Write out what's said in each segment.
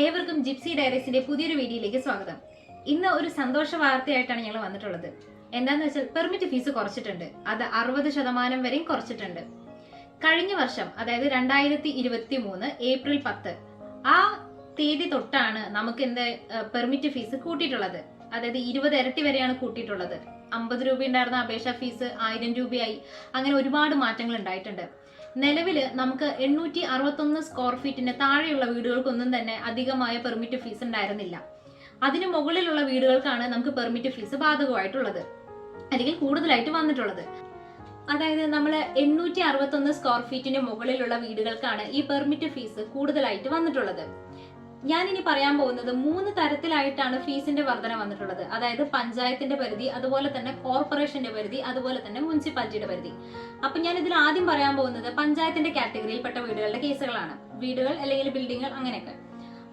ഏവർക്കും ജിപ്സി ഡയറീസിന്റെ പുതിയൊരു വീഡിയോയിലേക്ക് സ്വാഗതം. ഇന്ന് ഒരു സന്തോഷ വാർത്തയായിട്ടാണ് ഞങ്ങൾ വന്നിട്ടുള്ളത്. എന്താന്ന് വെച്ചാൽ പെർമിറ്റ് ഫീസ് കുറച്ചിട്ടുണ്ട്. അത് അറുപത് ശതമാനം വരെയും കുറച്ചിട്ടുണ്ട്. കഴിഞ്ഞ വർഷം അതായത് രണ്ടായിരത്തി ഇരുപത്തി മൂന്ന് ഏപ്രിൽ പത്ത് ആ തീയതി തൊട്ടാണ് നമുക്ക് എന്ത് പെർമിറ്റ് ഫീസ് കൂട്ടിയിട്ടുള്ളത്. അതായത് ഇരുപത് ഇരട്ടി വരെയാണ് കൂട്ടിയിട്ടുള്ളത്. അമ്പത് രൂപ ഉണ്ടായിരുന്ന അപേക്ഷാ ഫീസ് ആയിരം രൂപയായി. അങ്ങനെ ഒരുപാട് മാറ്റങ്ങൾ ഉണ്ടായിട്ടുണ്ട്. നിലവിൽ നമുക്ക് എണ്ണൂറ്റി അറുപത്തൊന്ന് സ്ക്വയർ ഫീറ്റിന് താഴെയുള്ള വീടുകൾക്കൊന്നും തന്നെ അധികമായ പെർമിറ്റ് ഫീസ് ഉണ്ടായിരുന്നില്ല. അതിന് മുകളിലുള്ള വീടുകൾക്കാണ് നമുക്ക് പെർമിറ്റ് ഫീസ് ബാധകമായിട്ടുള്ളത്. അല്ലെങ്കിൽ കൂടുതലായിട്ട് വന്നിട്ടുള്ളത്. അതായത് നമ്മൾ എണ്ണൂറ്റി അറുപത്തൊന്ന് സ്ക്വയർ ഫീറ്റിന് മുകളിലുള്ള വീടുകൾക്കാണ് ഈ പെർമിറ്റ് ഫീസ് കൂടുതലായിട്ട് വന്നിട്ടുള്ളത്. ഞാനിനി പറയാൻ പോകുന്നത് മൂന്ന് തരത്തിലായിട്ടാണ് ഫീസിന്റെ വർധന വന്നിട്ടുള്ളത്. അതായത് പഞ്ചായത്തിന്റെ പരിധി അതുപോലെ തന്നെ കോർപ്പറേഷന്റെ പരിധി അതുപോലെ തന്നെ മുനിസിപ്പാലിറ്റിയുടെ പരിധി. അപ്പൊ ഞാൻ ഇതിൽ ആദ്യം പറയാൻ പോകുന്നത് പഞ്ചായത്തിന്റെ കാറ്റഗറിയിൽപ്പെട്ട വീടുകളുടെ കേസുകളാണ്. വീടുകൾ അല്ലെങ്കിൽ ബിൽഡിങ്ങുകൾ അങ്ങനെയൊക്കെ.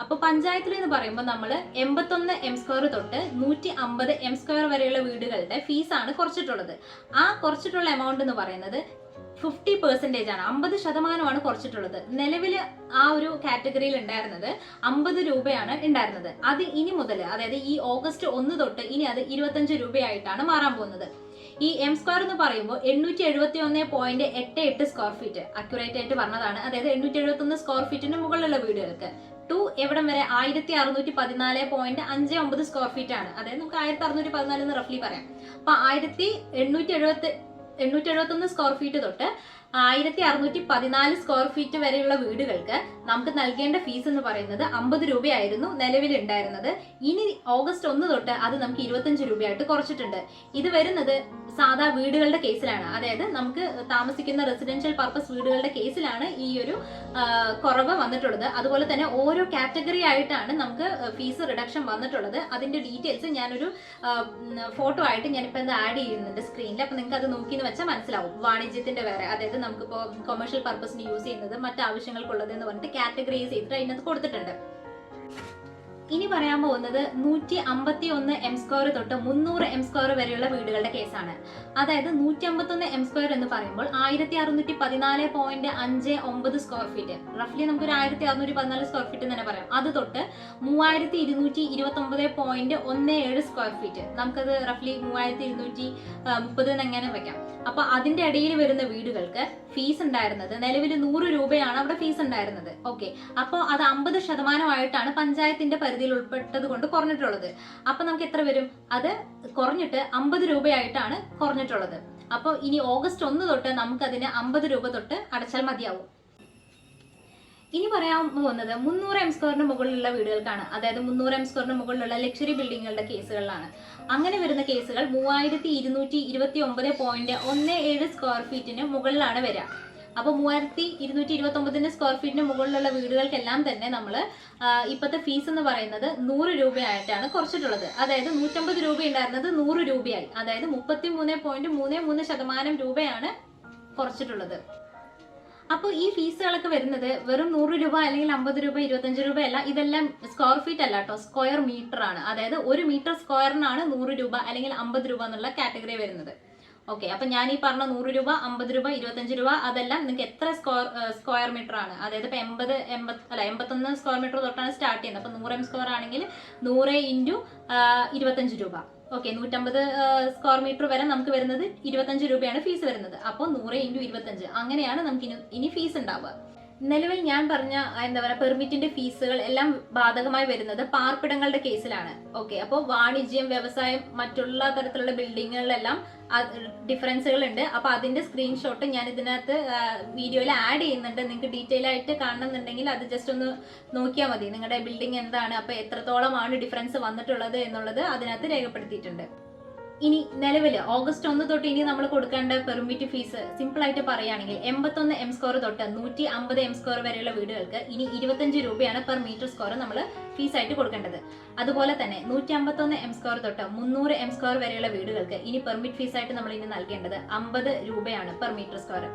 അപ്പൊ പഞ്ചായത്തിൽ എന്ന് പറയുമ്പോൾ നമ്മൾ എൺപത്തൊന്ന് എം സ്ക്വയർ തൊട്ട് നൂറ്റി അമ്പത് എം സ്ക്വയർ വരെയുള്ള വീടുകളുടെ ഫീസാണ് കുറച്ചിട്ടുള്ളത്. ആ കുറച്ചിട്ടുള്ള എമൗണ്ട് എന്ന് പറയുന്നത് ഫിഫ്റ്റി പെർസെന്റേജ് ആണ്. അമ്പത് ശതമാനമാണ് കുറച്ചിട്ടുള്ളത്. നിലവിൽ ആ ഒരു കാറ്റഗറിയിൽ ഉണ്ടായിരുന്നത് അമ്പത് രൂപയാണ് ഉണ്ടായിരുന്നത്. അത് ഇനി മുതൽ അതായത് ഈ ഓഗസ്റ്റ് ഒന്ന് തൊട്ട് ഇനി അത് ഇരുപത്തഞ്ച് രൂപയായിട്ടാണ് മാറാൻ പോകുന്നത്. ഈ എം സ്ക്വയർ എന്ന് പറയുമ്പോൾ എണ്ണൂറ്റി എഴുപത്തി ഒന്ന് പോയിന്റ് എട്ട് എട്ട് സ്ക്വയർ ഫീറ്റ് അക്യുറേറ്റ് ആയിട്ട് പറഞ്ഞതാണ്. അതായത് എണ്ണൂറ്റി എഴുപത്തി ഒന്ന് സ്ക്വയർ ഫീറ്റിന് മുകളിലുള്ള വീടുകൾക്ക്. ടു എവിടം വരെ ആയിരത്തി അറുന്നൂറ്റി പതിനാല് പോയിന്റ് അഞ്ച് ഒമ്പത് സ്ക്വയർ ഫീറ്റ് ആണ്. അതായത് നമുക്ക് ആയിരത്തി അറുന്നൂറ്റി പതിനാല് എന്ന് റഫ്ലി പറയാം. അപ്പൊ ആയിരത്തി എണ്ണൂറ്റി എഴുപത്തി എണ്ണൂറ്റി എഴുപത്തൊന്ന് സ്ക്വയർ ഫീറ്റ് തൊട്ട് ആയിരത്തി അറുന്നൂറ്റി പതിനാല് സ്ക്വയർ ഫീറ്റ് വരെയുള്ള വീടുകൾക്ക് നമുക്ക് നൽകേണ്ട ഫീസ് എന്ന് പറയുന്നത് അമ്പത് രൂപയായിരുന്നു നിലവിൽ ഉണ്ടായിരുന്നത് ഇനി ഓഗസ്റ്റ് ഒന്ന് തൊട്ട് അത് നമുക്ക് ഇരുപത്തഞ്ച് രൂപയായിട്ട് കുറച്ചിട്ടുണ്ട്. ഇത് വരുന്നത് സാധാ വീടുകളുടെ കേസിലാണ്. അതായത് നമുക്ക് താമസിക്കുന്ന റെസിഡൻഷ്യൽ പർപ്പസ് വീടുകളുടെ കേസിലാണ് ഈ ഒരു കുറവ് വന്നിട്ടുള്ളത്. അതുപോലെ തന്നെ ഓരോ കാറ്റഗറി ആയിട്ടാണ് നമുക്ക് ഫീസ് റിഡക്ഷൻ വന്നിട്ടുള്ളത്. അതിന്റെ ഡീറ്റെയിൽസ് ഞാനൊരു ഫോട്ടോ ആയിട്ട് ഞാനിപ്പോൾ ഇത് ആഡ് ചെയ്യുന്നുണ്ട് സ്ക്രീനിൽ അപ്പൊ നിങ്ങൾക്ക് അത് നോക്കിയെന്ന് വെച്ചാൽ മനസ്സിലാവും. വാണിജ്യത്തിന്റെ വേറെ അതായത് നമുക്കിപ്പോൾ കൊമേഴ്ഷ്യൽ പർപ്പസിന് യൂസ് ചെയ്യുന്നത് മറ്റ് ആവശ്യങ്ങൾക്കുള്ളത് എന്ന് പറഞ്ഞിട്ട് കാറ്റഗറൈസ് ചെയ്തിട്ട് അതിനകത്ത് കൊടുത്തിട്ടുണ്ട്. ഇനി പറയാൻ പോകുന്നത് നൂറ്റി അമ്പത്തി ഒന്ന് എം സ്ക്വയർ തൊട്ട് മുന്നൂറ് എം സ്ക്വയർ വരെയുള്ള വീടുകളുടെ കേസാണ്. അതായത് നൂറ്റി അമ്പത്തൊന്ന് എം സ്ക്വയർ എന്ന് പറയുമ്പോൾ ആയിരത്തി അറുന്നൂറ്റി പതിനാല് പോയിന്റ് അഞ്ച് ഒമ്പത് സ്ക്വയർ ഫീറ്റ് റഫ്ലി നമുക്ക് ഒരു ആയിരത്തി അറുന്നൂറ്റി പതിനാല് സ്ക്വയർ ഫീറ്റ് തന്നെ പറയാം. അത് തൊട്ട് മൂവായിരത്തി ഇരുന്നൂറ്റി ഇരുപത്തി ഒമ്പത് പോയിന്റ് ഒന്ന് ഏഴ് സ്ക്വയർ ഫീറ്റ് നമുക്കത് റഫ്ലി മൂവായിരത്തി ഇരുന്നൂറ്റി മുപ്പത് എന്നെങ്ങനെ വെക്കാം. അപ്പൊ അതിന്റെ ഇടയിൽ വരുന്ന വീടുകൾക്ക് ഫീസ് ഉണ്ടായിരുന്നത്? നിലവിൽ നൂറ് രൂപയാണ് അവിടെ ഫീസ് ഉണ്ടായിരുന്നത്. ഓക്കെ അപ്പോൾ അത് അമ്പത് ശതമാനമായിട്ടാണ് പഞ്ചായത്തിന്റെ പരിധിയിൽ ഉൾപ്പെട്ടത് കൊണ്ട് കുറഞ്ഞിട്ടുള്ളത്. അപ്പൊ നമുക്ക് എത്ര വരും? അത് കുറഞ്ഞിട്ട് അമ്പത് രൂപയായിട്ടാണ് കുറഞ്ഞിട്ടുള്ളത്. അപ്പോൾ ഇനി ഓഗസ്റ്റ് ഒന്ന് തൊട്ട് നമുക്കതിന് അമ്പത് രൂപ തൊട്ട് അടച്ചാൽ മതിയാവും. ഇനി പറയാൻ പോകുന്നത് മുന്നൂറ് എം സ്ക്വയറിന് മുകളിലുള്ള വീടുകൾക്കാണ്. അതായത് മുന്നൂറ് എം സ്ക്വയറിന് മുകളിലുള്ള ലക്ഷറി ബിൽഡിങ്ങുകളുടെ കേസുകളിലാണ്. അങ്ങനെ വരുന്ന കേസുകൾ മൂവായിരത്തി ഇരുന്നൂറ്റി ഇരുപത്തി ഒമ്പത് പോയിന്റ് ഒന്ന് ഏഴ് സ്ക്വയർ ഫീറ്റിന് മുകളിലാണ് വരിക. അപ്പോൾ മൂവായിരത്തി ഇരുന്നൂറ്റി ഇരുപത്തി ഒമ്പതിന് സ്ക്വയർ ഫീറ്റിന് മുകളിലുള്ള വീടുകൾക്കെല്ലാം തന്നെ നമ്മൾ ഇപ്പോഴത്തെ ഫീസ് എന്ന് പറയുന്നത് നൂറ് രൂപയായിട്ടാണ് കുറച്ചിട്ടുള്ളത്. അതായത് നൂറ്റമ്പത് രൂപ ഉണ്ടായിരുന്നത് നൂറ് രൂപയായി. അതായത് മുപ്പത്തി മൂന്ന് പോയിന്റ് മൂന്ന് മൂന്ന് ശതമാനം രൂപയാണ് കുറച്ചിട്ടുള്ളത്. അപ്പോൾ ഈ ഫീസുകളൊക്കെ വരുന്നത് വെറും നൂറ് രൂപ അല്ലെങ്കിൽ അമ്പത് രൂപ ഇരുപത്തഞ്ച് രൂപ അല്ല ഇതെല്ലാം സ്ക്വയർ ഫീറ്റ് അല്ല കേട്ടോ സ്ക്വയർ മീറ്റർ ആണ്. അതായത് ഒരു മീറ്റർ സ്ക്വയറിനാണ് നൂറ് രൂപ അല്ലെങ്കിൽ അമ്പത് രൂപ എന്നുള്ള കാറ്റഗറി വരുന്നത്. ഓക്കെ അപ്പൊ ഞാൻ ഈ പറഞ്ഞ നൂറ് രൂപ അമ്പത് രൂപ ഇരുപത്തഞ്ച് രൂപ അതെല്ലാം നിങ്ങൾക്ക് എത്ര സ്ക്വയർ സ്ക്വയർ മീറ്റർ ആണ്? അതായത് ഇപ്പൊ എൺപത് എൺപത് അല്ല എൺപത്തൊന്ന് സ്ക്വയർ മീറ്റർ തൊട്ടാണ് സ്റ്റാർട്ട് ചെയ്യുന്നത്. അപ്പൊ നൂറ് എം സ്ക്വയർ ആണെങ്കിൽ നൂറ് ഇന്റു ഇരുപത്തഞ്ച് രൂപ. ഓക്കെ നൂറ്റമ്പത് സ്ക്വയർ മീറ്റർ വരെ നമുക്ക് വരുന്നത് ഇരുപത്തഞ്ച് രൂപയാണ് ഫീസ് വരുന്നത്. അപ്പോൾ നൂറ് ഇന്റു ഇരുപത്തഞ്ച്. അങ്ങനെയാണ് നമുക്ക് ഇനി ഇനി ഫീസ് ഉണ്ടാവുക. നിലവിൽ ഞാൻ പറഞ്ഞ എന്താ പറയുക പെർമിറ്റിന്റെ ഫീസുകൾ എല്ലാം ബാധകമായി വരുന്നത് പാർപ്പിടങ്ങളുടെ കേസിലാണ്. ഓക്കെ അപ്പോൾ വാണിജ്യം വ്യവസായം മറ്റുള്ള തരത്തിലുള്ള ബിൽഡിങ്ങുകളിലെല്ലാം ഡിഫറൻസുകൾ ഉണ്ട് അപ്പോൾ അതിന്റെ സ്ക്രീൻഷോട്ട് ഞാൻ ഇതിനകത്ത് വീഡിയോയിൽ ആഡ് ചെയ്യുന്നുണ്ട്. നിങ്ങൾക്ക് ഡീറ്റെയിൽ ആയിട്ട് കാണണമെന്നുണ്ടെങ്കിൽ അത് ജസ്റ്റ് ഒന്ന് നോക്കിയാൽ മതി. നിങ്ങളുടെ ബിൽഡിംഗ് എന്താണ്? അപ്പോൾ എത്രത്തോളമാണ് ഡിഫറൻസ് വന്നിട്ടുള്ളത് എന്നുള്ളത് അതിനകത്ത് രേഖപ്പെടുത്തിയിട്ടുണ്ട്. ഇനി നിലവിൽ ഓഗസ്റ്റ് ഒന്ന് തൊട്ട് ഇനി നമ്മൾ കൊടുക്കേണ്ട പെർമിറ്റ് ഫീസ് സിമ്പിൾ ആയിട്ട് പറയുകയാണെങ്കിൽ എൺപത്തൊന്ന് എം സ്കോർ തൊട്ട് നൂറ്റി അമ്പത് എം സ്കോർ വരെയുള്ള വീടുകൾക്ക് ഇനി ഇരുപത്തഞ്ച് രൂപയാണ് പെർ മീറ്റർ സ്കോർ നമ്മൾ ഫീസ് ആയിട്ട് കൊടുക്കേണ്ടത്. അതുപോലെ തന്നെ നൂറ്റി അമ്പത്തൊന്ന് എം സ്കോർ തൊട്ട് മുന്നൂറ് എം സ്കോർ വരെയുള്ള വീടുകൾക്ക് ഇനി പെർമിറ്റ് ഫീസ് ആയിട്ട് നമ്മൾ ഇനി നൽകേണ്ടത് അമ്പത് രൂപയാണ് പെർ മീറ്റർ സ്ക്വയർ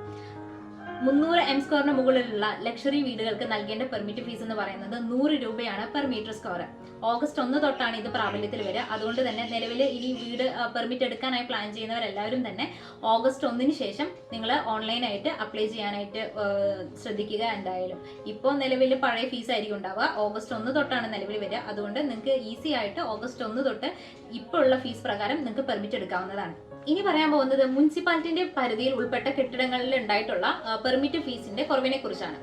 മുന്നൂറ് എം സ്ക്വയറിന് മുകളിലുള്ള ലക്ഷറി വീടുകൾക്ക് നൽകേണ്ട പെർമിറ്റ് ഫീസ് എന്ന് പറയുന്നത് നൂറ് രൂപയാണ് പെർ മീറ്റർ സ്ക്വയർ ഓഗസ്റ്റ് ഒന്ന് തൊട്ടാണ് ഇത് പ്രാബല്യത്തിൽ വരിക. അതുകൊണ്ട് തന്നെ നിലവിൽ ഇനി വീട് പെർമിറ്റ് എടുക്കാനായി പ്ലാൻ ചെയ്യുന്നവരെല്ലാവരും തന്നെ ഓഗസ്റ്റ് ഒന്നിന് ശേഷം നിങ്ങൾ ഓൺലൈനായിട്ട് അപ്ലൈ ചെയ്യാനായിട്ട് ശ്രദ്ധിക്കുക എന്തായാലും. ഇപ്പോൾ നിലവിൽ പഴയ ഫീസ് ആയിരിക്കും ഉണ്ടാവുക. ഓഗസ്റ്റ് ഒന്ന് തൊട്ടാണ് നിലവിൽ വരിക. അതുകൊണ്ട് നിങ്ങൾക്ക് ഈസി ആയിട്ട് ഓഗസ്റ്റ് ഒന്ന് തൊട്ട് ഇപ്പോൾ ഉള്ള ഫീസ് പ്രകാരം നിങ്ങൾക്ക് പെർമിറ്റ് എടുക്കാവുന്നതാണ്. ഇനി പറയാൻ പോകുന്നത് മുനിസിപ്പാലിറ്റിന്റെ പരിധിയിൽ ഉൾപ്പെട്ട കെട്ടിടങ്ങളിൽ ഉണ്ടായിട്ടുള്ള പെർമിറ്റ് ഫീസിന്റെ കുറവിനെ കുറിച്ചാണ്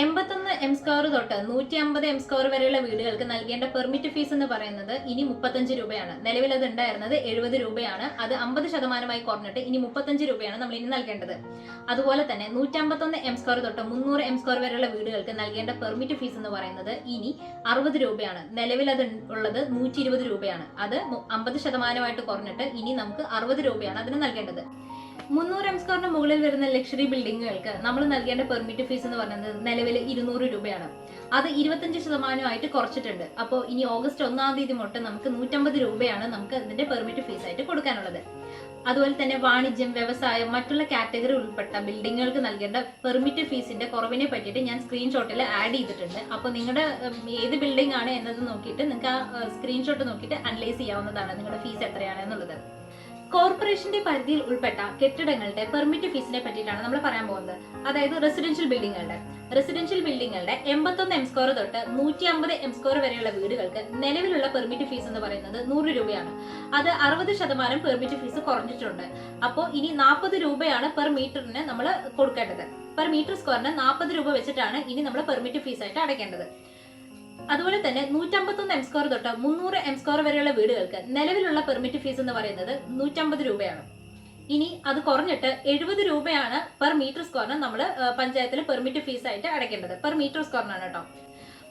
എൺപത്തൊന്ന് എം സ്ക്വയർ തൊട്ട് നൂറ്റി അമ്പത് എം സ്ക്വയർ വരെയുള്ള വീടുകൾക്ക് നൽകേണ്ട പെർമിറ്റ് ഫീസ് എന്ന് പറയുന്നത് ഇനി മുപ്പത്തഞ്ച് രൂപയാണ്. നിലവിൽ അത് ഉണ്ടായിരുന്നത് എഴുപത് രൂപയാണ്. അത് അമ്പത് ശതമാനമായി കുറഞ്ഞിട്ട് ഇനി മുപ്പത്തഞ്ച് രൂപയാണ് നമ്മൾ ഇനി നൽകേണ്ടത്. അതുപോലെ തന്നെ നൂറ്റമ്പത്തൊന്ന് എം സ്ക്വയർ തൊട്ട് മുന്നൂറ് എം സ്ക്വയർ വരെയുള്ള വീടുകൾക്ക് നൽകേണ്ട പെർമിറ്റ് ഫീസ് എന്ന് പറയുന്നത് ഇനി അറുപത് രൂപയാണ്. നിലവിൽ അത് ഉള്ളത് നൂറ്റി രൂപയാണ്. അത് അമ്പത് ശതമാനമായിട്ട് കുറഞ്ഞിട്ട് ഇനി നമുക്ക് അറുപത് രൂപയാണ് അതിന് നൽകേണ്ടത്. മുന്നൂറ് എം സ്ക്വയറിന് മുകളിൽ വരുന്ന ലക്ഷറി ബിൽഡിങ്ങുകൾക്ക് നമ്മൾ നൽകേണ്ട പെർമിറ്റ് ഫീസ് എന്ന് പറയുന്നത് നിലവിൽ ഇരുന്നൂറ് രൂപയാണ്. അത് ഇരുപത്തഞ്ച് ശതമാനമായിട്ട് കുറച്ചിട്ടുണ്ട്. അപ്പോൾ ഇനി ഓഗസ്റ്റ് ഒന്നാം തീയതി മുതൽ നമുക്ക് നൂറ്റമ്പത് രൂപയാണ് നമുക്ക് ഇതിന്റെ പെർമിറ്റ് ഫീസ് ആയിട്ട് കൊടുക്കാനുള്ളത്. അതുപോലെ തന്നെ വാണിജ്യം വ്യവസായം മറ്റുള്ള കാറ്റഗറി ഉൾപ്പെട്ട ബിൽഡിങ്ങുകൾക്ക് നൽകേണ്ട പെർമിറ്റ് ഫീസിന്റെ കുറവിനെ പറ്റിയിട്ട് ഞാൻ സ്ക്രീൻഷോട്ടിൽ ആഡ് ചെയ്തിട്ടുണ്ട്. അപ്പോൾ നിങ്ങളുടെ ഏത് ബിൽഡിംഗ് ആണ് എന്നത് നോക്കിയിട്ട് നിങ്ങൾക്ക് ആ സ്ക്രീൻഷോട്ട് നോക്കിയിട്ട് അനലൈസ് ചെയ്യാവുന്നതാണ് നിങ്ങളുടെ ഫീസ് എത്രയാണ് എന്നുള്ളത്. കോർപ്പറേഷന്റെ പരിധിയിൽ ഉൾപ്പെട്ട കെട്ടിടങ്ങളുടെ പെർമിറ്റ് ഫീസിനെ പറ്റിയിട്ടാണ് നമ്മൾ പറയാൻ പോകുന്നത്. അതായത് റെസിഡൻഷ്യൽ ബിൽഡിങ്ങുകളുടെ. റെസിഡൻഷ്യൽ ബിൽഡിങ്ങുകളുടെ എൺപത്തൊന്ന് എം സ്കോർ തൊട്ട് നൂറ്റി അമ്പത് എം സ്കോർ വരെയുള്ള വീടുകൾക്ക് നിലവിലുള്ള പെർമിറ്റ് ഫീസ് എന്ന് പറയുന്നത് നൂറ് രൂപയാണ്. അത് അറുപത് ശതമാനം പെർമിറ്റ് ഫീസ് കുറഞ്ഞിട്ടുണ്ട്. അപ്പോൾ ഇനി നാൽപ്പത് രൂപയാണ് പെർ മീറ്ററിന് നമ്മൾ കൊടുക്കേണ്ടത്. പെർ മീറ്റർ സ്ക്വയറിന് നാൽപ്പത് രൂപ വെച്ചിട്ടാണ് ഇനി നമ്മൾ പെർമിറ്റ് ഫീസ് ആയിട്ട് അടയ്ക്കേണ്ടത്. അതുപോലെ തന്നെ നൂറ്റമ്പത്തൊന്ന് എം സ്ക്വയർ തൊട്ട് മുന്നൂറ് എം സ്ക്വയർ വരെയുള്ള വീടുകൾക്ക് നിലവിലുള്ള പെർമിറ്റ് ഫീസ് എന്ന് പറയുന്നത് നൂറ്റമ്പത് രൂപയാണ്. ഇനി അത് കുറഞ്ഞിട്ട് എഴുപത് രൂപയാണ് പെർ മീറ്റർ സ്ക്വയറിന് നമ്മൾ പഞ്ചായത്തിൽ പെർമിറ്റ് ഫീസ് ആയിട്ട് അടയ്ക്കേണ്ടത്. പെർ മീറ്റർ സ്ക്വയറിനാണ് കേട്ടോ.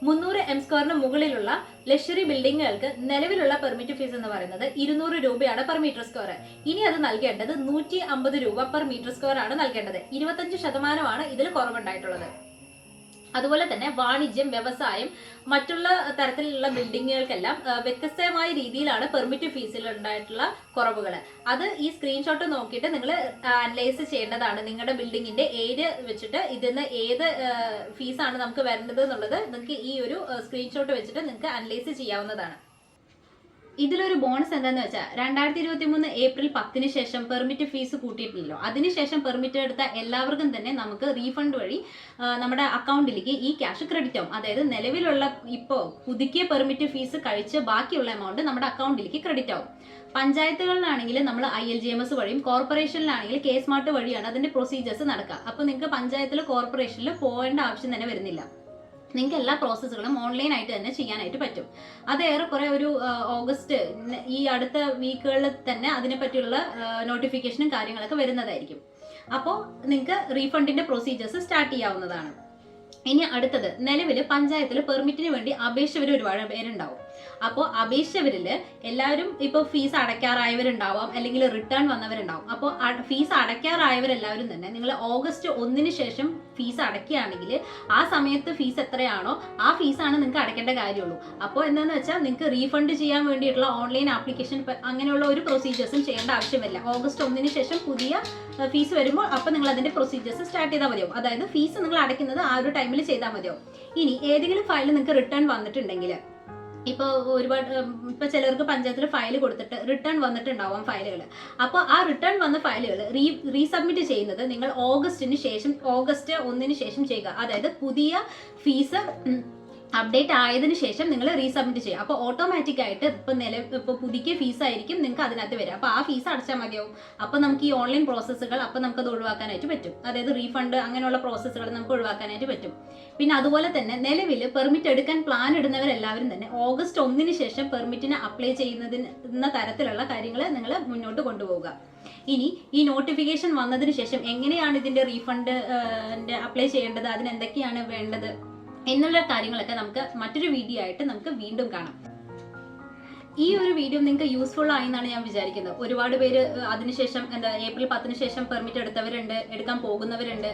മുന്നൂറ് എം സ്ക്വയറിന് മുകളിലുള്ള ലക്ഷറി ബിൽഡിങ്ങുകൾക്ക് നിലവിലുള്ള പെർമിറ്റ് ഫീസ് എന്ന് പറയുന്നത് ഇരുന്നൂറ് രൂപയാണ് പെർ മീറ്റർ സ്ക്വയർ ഇനി അത് നൽകേണ്ടത് നൂറ്റി അമ്പത് രൂപ പെർ മീറ്റർ സ്ക്വയർ ആണ് നൽകേണ്ടത്. ഇരുപത്തഞ്ച് ശതമാനമാണ് ഇതിൽ കുറവുണ്ടായിട്ടുള്ളത്. അതുപോലെ തന്നെ വാണിജ്യം വ്യവസായം മറ്റുള്ള തരത്തിലുള്ള ബിൽഡിങ്ങുകൾക്കെല്ലാം വ്യത്യസ്തമായ രീതിയിലാണ് പെർമിറ്റ് ഫീസിൽ ഉണ്ടായിട്ടുള്ള കുറവുകൾ അത് ഈ സ്ക്രീൻഷോട്ട് നോക്കിയിട്ട് നിങ്ങൾ അനലൈസ് ചെയ്യേണ്ടതാണ്. നിങ്ങളുടെ ബിൽഡിങ്ങിന്റെ ഏരിയ വെച്ചിട്ട് ഇതിന്ന് ഏത് ഫീസാണ് നമുക്ക് വരേണ്ടത് എന്നുള്ളത് നിങ്ങൾക്ക് ഈ ഒരു സ്ക്രീൻഷോട്ട് വെച്ചിട്ട് നിങ്ങൾക്ക് അനലൈസ് ചെയ്യാവുന്നതാണ്. ഇതിലൊരു ബോണസ് എന്താന്ന് വെച്ചാൽ രണ്ടായിരത്തി ഇരുപത്തി മൂന്ന് ഏപ്രിൽ പത്തിന് ശേഷം പെർമിറ്റ് ഫീസ് കൂട്ടിയിട്ടില്ലല്ലോ. അതിനുശേഷം പെർമിറ്റ് എടുത്ത എല്ലാവർക്കും തന്നെ നമുക്ക് റീഫണ്ട് വഴി നമ്മുടെ അക്കൗണ്ടിലേക്ക് ഈ ക്യാഷ് ക്രെഡിറ്റ് ആവും. അതായത് നിലവിലുള്ള ഇപ്പോൾ പുതുക്കിയ പെർമിറ്റ് ഫീസ് കഴിച്ച് ബാക്കിയുള്ള എമൗണ്ട് നമ്മുടെ അക്കൗണ്ടിലേക്ക് ക്രെഡിറ്റ് ആവും. പഞ്ചായത്തുകളിലാണെങ്കിൽ നമ്മൾ I L G M S വഴിയും കോർപ്പറേഷനിലാണെങ്കിൽ കെ സ്മാർട്ട് വഴിയാണ് അതിന്റെ പ്രൊസീജിയേഴ്സ് നടക്കുക. അപ്പോൾ നിങ്ങൾക്ക് പഞ്ചായത്തിൽ കോർപ്പറേഷനിൽ പോകേണ്ട ആവശ്യം തന്നെ വരുന്നില്ല. നിങ്ങൾക്ക് എല്ലാ പ്രോസസ്സുകളും ഓൺലൈൻ ആയിട്ട് തന്നെ ചെയ്യാനായിട്ട് പറ്റും. അത് ഏറെക്കുറെ ഒരു ഓഗസ്റ്റ് ഈ അടുത്ത വീക്കുകളിൽ തന്നെ അതിനെ പറ്റിയുള്ള നോട്ടിഫിക്കേഷനും കാര്യങ്ങളൊക്കെ വരുന്നതായിരിക്കും. അപ്പോൾ നിങ്ങൾക്ക് റീഫണ്ടിന്റെ പ്രൊസീജിയേഴ്സ് സ്റ്റാർട്ട് ചെയ്യാവുന്നതാണ്. ഇനി അടുത്തത് നിലവിൽ പഞ്ചായത്തിൽ പെർമിറ്റിന് വേണ്ടി അപേക്ഷകർ ഒരുപാട് പേരുണ്ടാവും. അപ്പോൾ അപേക്ഷിച്ചവരിൽ എല്ലാവരും ഇപ്പോൾ ഫീസ് അടയ്ക്കാറായവരുണ്ടാവാം അല്ലെങ്കിൽ റിട്ടേൺ വന്നവരുണ്ടാവും. അപ്പോൾ ഫീസ് അടയ്ക്കാറായവരെല്ലാവരും തന്നെ നിങ്ങൾ ഓഗസ്റ്റ് ഒന്നിന് ശേഷം ഫീസ് അടയ്ക്കുകയാണെങ്കിൽ ആ സമയത്ത് ഫീസ് എത്രയാണോ ആ ഫീസാണ് നിങ്ങൾക്ക് അടയ്ക്കേണ്ട കാര്യമുള്ളൂ. അപ്പോൾ എന്താണെന്ന് വെച്ചാൽ നിങ്ങൾക്ക് റീഫണ്ട് ചെയ്യാൻ വേണ്ടിയിട്ടുള്ള ഓൺലൈൻ ആപ്ലിക്കേഷൻ അങ്ങനെയുള്ള ഒരു പ്രൊസീജിയേഴ്സും ചെയ്യേണ്ട ആവശ്യമില്ല. ഓഗസ്റ്റ് ഒന്നിന് ശേഷം പുതിയ ഫീസ് വരുമ്പോൾ അപ്പോൾ നിങ്ങൾ അതിന്റെ പ്രൊസീജിയേഴ്സ് സ്റ്റാർട്ട് ചെയ്താൽ മതിയാവും. അതായത് ഫീസ് നിങ്ങൾ അടയ്ക്കുന്നത് ആ ഒരു ടൈമിൽ ചെയ്താൽ മതിയാവും. ഇനി ഏതെങ്കിലും ഫയൽ നിങ്ങൾക്ക് റിട്ടേൺ വന്നിട്ടുണ്ടെങ്കിൽ ഇപ്പോൾ ഒരുപാട് ഇപ്പോൾ ചിലർക്ക് പഞ്ചായത്തിൽ ഫയൽ കൊടുത്തിട്ട് റിട്ടേൺ വന്നിട്ടുണ്ടാവാം ഫയലുകൾ അപ്പോൾ ആ റിട്ടേൺ വന്ന ഫയലുകൾ റീ റീസബ്മിറ്റ് ചെയ്യുന്നത് നിങ്ങൾ ഓഗസ്റ്റിന് ശേഷം ഓഗസ്റ്റ് ഒന്നിന് ശേഷം ചെയ്യുക. അതായത് പുതിയ ഫീസ് അപ്ഡേറ്റ് ആയതിനു ശേഷം നിങ്ങൾ റീസബ്മിറ്റ് ചെയ്യുക. അപ്പോൾ ഓട്ടോമാറ്റിക് ആയിട്ട് ഇപ്പോൾ നില ഇപ്പോൾ പുതുക്കിയ ഫീസ് ആയിരിക്കും നിങ്ങൾക്ക് അതിനകത്ത് വരിക. അപ്പോൾ ആ ഫീസ് അടച്ചാൽ മതിയാവും. അപ്പോൾ നമുക്ക് ഈ ഓൺലൈൻ പ്രോസസ്സുകൾ അപ്പോൾ നമുക്കത് ഒഴിവാക്കാനായിട്ട് പറ്റും. അതായത് റീഫണ്ട് അങ്ങനെയുള്ള പ്രോസസ്സുകൾ നമുക്ക് ഒഴിവാക്കാനായിട്ട് പറ്റും. പിന്നെ അതുപോലെ തന്നെ നിലവിൽ പെർമിറ്റ് എടുക്കാൻ പ്ലാൻ ഇടുന്നവരെല്ലാവരും തന്നെ ഓഗസ്റ്റ് ഒന്നിന് ശേഷം പെർമിറ്റിന് അപ്ലൈ ചെയ്യുന്നതിന് തരത്തിലുള്ള കാര്യങ്ങൾ നിങ്ങൾ മുന്നോട്ട് കൊണ്ടുപോവുക. ഇനി ഈ നോട്ടിഫിക്കേഷൻ വന്നതിന് ശേഷം എങ്ങനെയാണ് ഇതിന്റെ റീഫണ്ട് അപ്ലൈ ചെയ്യേണ്ടത്? അതിന് എന്തൊക്കെയാണ് വേണ്ടത്? എന്നുള്ള കാര്യങ്ങളൊക്കെ നമുക്ക് മറ്റൊരു വീഡിയോ ആയിട്ട് നമുക്ക് വീണ്ടും കാണാം. ഈ ഒരു വീഡിയോ നിങ്ങൾക്ക് യൂസ്ഫുൾ ആയി എന്നാണ് ഞാൻ വിചാരിക്കുന്നത്. ഒരുപാട് പേര് അതിനുശേഷം എന്താ ഏപ്രിൽ പത്തിന് ശേഷം പെർമിറ്റ് എടുത്തവരുണ്ട് എടുക്കാൻ പോകുന്നവരുണ്ട്.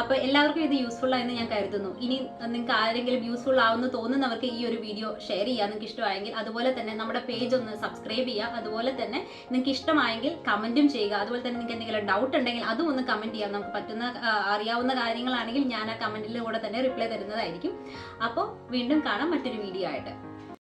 അപ്പോൾ എല്ലാവർക്കും ഇത് യൂസ്ഫുൾ ആയെന്ന് ഞാൻ കരുതുന്നു. ഇനി നിങ്ങൾക്ക് ആരെങ്കിലും യൂസ്ഫുൾ ആവുമെന്ന് തോന്നുന്നവർക്ക് ഈ ഒരു വീഡിയോ ഷെയർ ചെയ്യുക. നിങ്ങൾക്ക് ഇഷ്ടമായെങ്കിൽ അതുപോലെ തന്നെ നമ്മുടെ പേജ് ഒന്ന് സബ്സ്ക്രൈബ് ചെയ്യുക. അതുപോലെ തന്നെ നിങ്ങൾക്ക് ഇഷ്ടമായെങ്കിൽ കമന്റും ചെയ്യുക. അതുപോലെ തന്നെ നിങ്ങൾക്ക് എന്തെങ്കിലും ഡൗട്ട് ഉണ്ടെങ്കിൽ അതും ഒന്ന് കമന്റ് ചെയ്യാം. നമുക്ക് പറ്റുന്ന അറിയാവുന്ന കാര്യങ്ങളാണെങ്കിൽ ഞാൻ ആ കമന്റിലൂടെ തന്നെ റിപ്ലൈ തരുന്നതായിരിക്കും. അപ്പോൾ വീണ്ടും കാണാം മറ്റൊരു വീഡിയോ ആയിട്ട്.